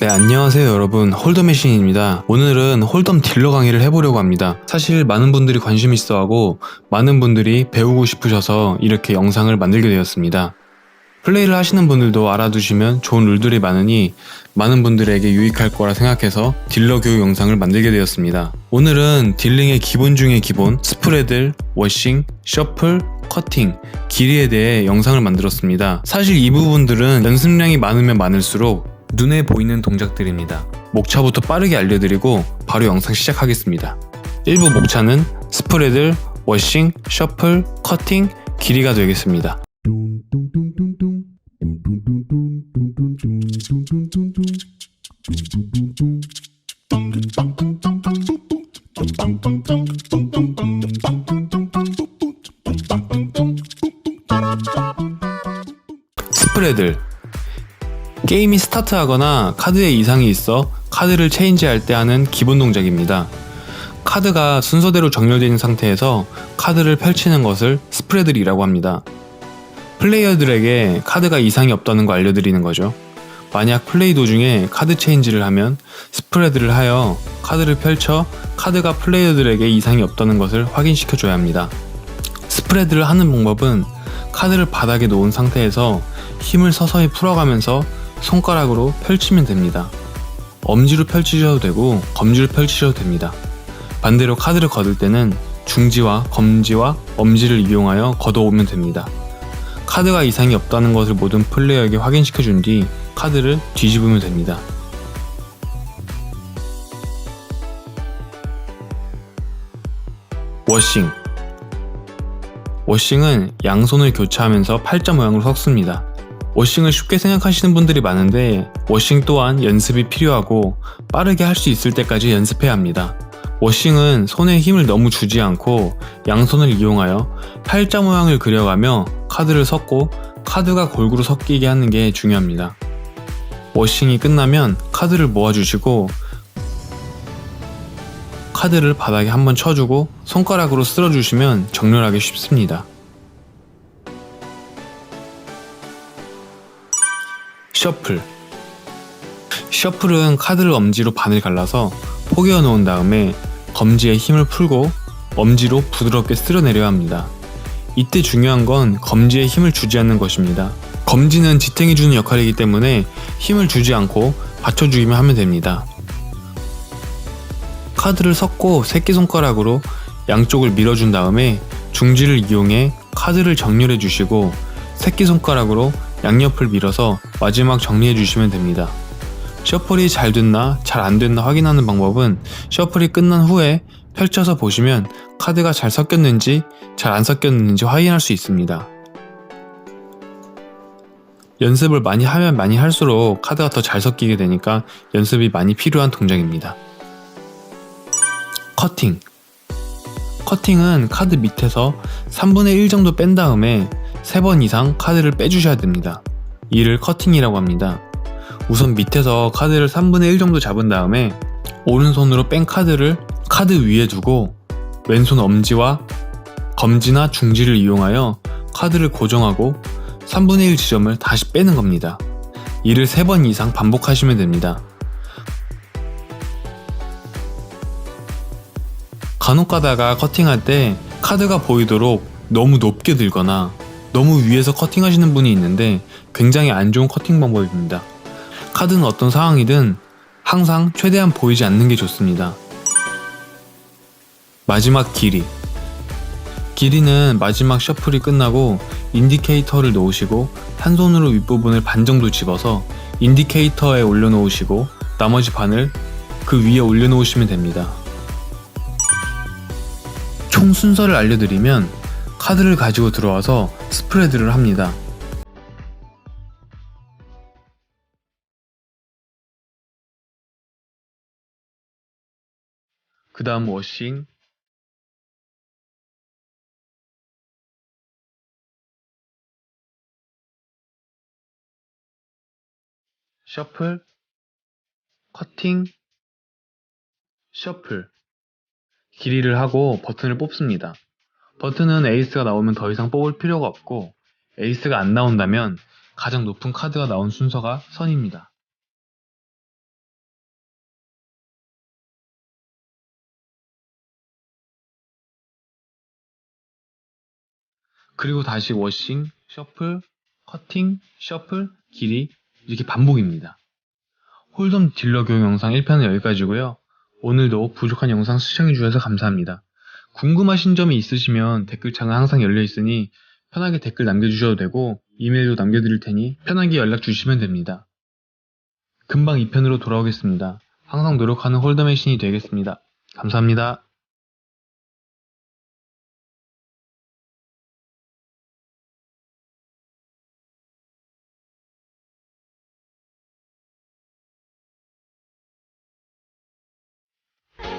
네, 안녕하세요 여러분. 홀더메신입니다. 오늘은 홀덤 딜러 강의를 해보려고 합니다. 사실 많은 분들이 관심 있어 하고 많은 분들이 배우고 싶으셔서 이렇게 영상을 만들게 되었습니다. 플레이를 하시는 분들도 알아두시면 좋은 룰들이 많으니 많은 분들에게 유익할 거라 생각해서 딜러 교육 영상을 만들게 되었습니다. 오늘은 딜링의 기본 중의 기본, 스프레드, 워싱, 셔플, 커팅, 길이에 대해 영상을 만들었습니다. 사실 이 부분들은 연습량이 많으면 많을수록 눈에 보이는 동작들입니다. 목차부터 빠르게 알려드리고 바로 영상 시작하겠습니다. 1부 목차는 스프레드, 워싱, 셔플, 커팅, 길이가 되겠습니다. 스프레드 게임이 스타트하거나 카드에 이상이 있어 카드를 체인지할 때 하는 기본 동작입니다. 카드가 순서대로 있는 상태에서 카드를 펼치는 것을 스프레들이라고 합니다. 플레이어들에게 카드가 이상이 없다는 거 알려드리는 거죠. 만약 플레이 도중에 카드 체인지를 하면 스프레드를 하여 카드를 펼쳐 카드가 플레이어들에게 이상이 없다는 것을 확인시켜 줘야 합니다. 스프레드를 하는 방법은 카드를 바닥에 놓은 상태에서 힘을 서서히 풀어가면서 손가락으로 펼치면 됩니다. 엄지로 펼치셔도 되고 검지로 펼치셔도 됩니다. 반대로 카드를 걷을 때는 중지와 검지와 엄지를 이용하여 걷어오면 됩니다. 카드가 이상이 없다는 것을 모든 플레이어에게 확인시켜 준 뒤 카드를 뒤집으면 됩니다. 워싱 워싱은 양손을 교차하면서 팔자 모양으로 섞습니다. 워싱을 쉽게 생각하시는 분들이 많은데 워싱 또한 연습이 필요하고 빠르게 할 수 있을 때까지 연습해야 합니다. 워싱은 손에 힘을 너무 주지 않고 양손을 이용하여 팔자 모양을 그려가며 카드를 섞고 카드가 골고루 섞이게 하는 게 중요합니다. 워싱이 끝나면 카드를 모아주시고 카드를 바닥에 한번 쳐주고 손가락으로 쓸어주시면 정렬하기 쉽습니다. 셔플 셔플은 카드를 엄지로 반을 갈라서 포개어 놓은 다음에 검지에 힘을 풀고 엄지로 부드럽게 쓸어내려야 합니다. 이때 중요한 건 검지에 힘을 주지 않는 것입니다. 검지는 지탱해 주는 역할이기 때문에 힘을 주지 않고 받쳐주기만 하면 됩니다. 카드를 섞고 새끼손가락으로 양쪽을 밀어준 다음에 중지를 이용해 카드를 정렬해 주시고 새끼손가락으로 양옆을 밀어서 마지막 정리해 주시면 됩니다. 셔플이 잘 됐나 잘 안 됐나 확인하는 방법은 셔플이 끝난 후에 펼쳐서 보시면 카드가 잘 섞였는지 잘 안 섞였는지 확인할 수 있습니다. 연습을 많이 하면 많이 할수록 카드가 더 잘 섞이게 되니까 연습이 많이 필요한 동작입니다. 커팅 커팅은 카드 밑에서 3분의 1 정도 뺀 다음에 3번 이상 카드를 빼주셔야 됩니다. 이를 커팅이라고 합니다. 우선 밑에서 카드를 3분의 1 정도 잡은 다음에 오른손으로 뺀 카드를 카드 위에 두고 왼손 엄지와 검지나 중지를 이용하여 카드를 고정하고 3분의 1 지점을 다시 빼는 겁니다. 이를 3번 이상 반복하시면 됩니다. 간혹 가다가 커팅할 때 카드가 보이도록 너무 높게 들거나 너무 위에서 커팅하시는 분이 있는데 굉장히 안 좋은 커팅 방법입니다. 카드는 어떤 상황이든 항상 최대한 보이지 않는 게 좋습니다. 마지막 길이 길이는 마지막 셔플이 끝나고 인디케이터를 놓으시고 한 손으로 윗부분을 반 정도 집어서 인디케이터에 올려놓으시고 나머지 반을 그 위에 올려놓으시면 됩니다. 총 순서를 알려드리면 카드를 가지고 들어와서 스프레드를 합니다. 그 다음 워싱, 셔플, 커팅, 셔플. 길이를 하고 버튼을 뽑습니다. 버튼은 에이스가 나오면 더 이상 뽑을 필요가 없고 에이스가 안 나온다면 가장 높은 카드가 나온 순서가 선입니다. 그리고 다시 워싱, 셔플, 커팅, 셔플, 길이 이렇게 반복입니다. 홀덤 딜러 교육 영상 1편은 여기까지고요. 오늘도 부족한 영상 시청해주셔서 감사합니다. 궁금하신 점이 있으시면 댓글창은 항상 열려 있으니 편하게 댓글 남겨주셔도 되고 이메일도 남겨드릴 테니 편하게 연락 주시면 됩니다. 금방 2편으로 돌아오겠습니다. 항상 노력하는 홀더맨 신이 되겠습니다. 감사합니다.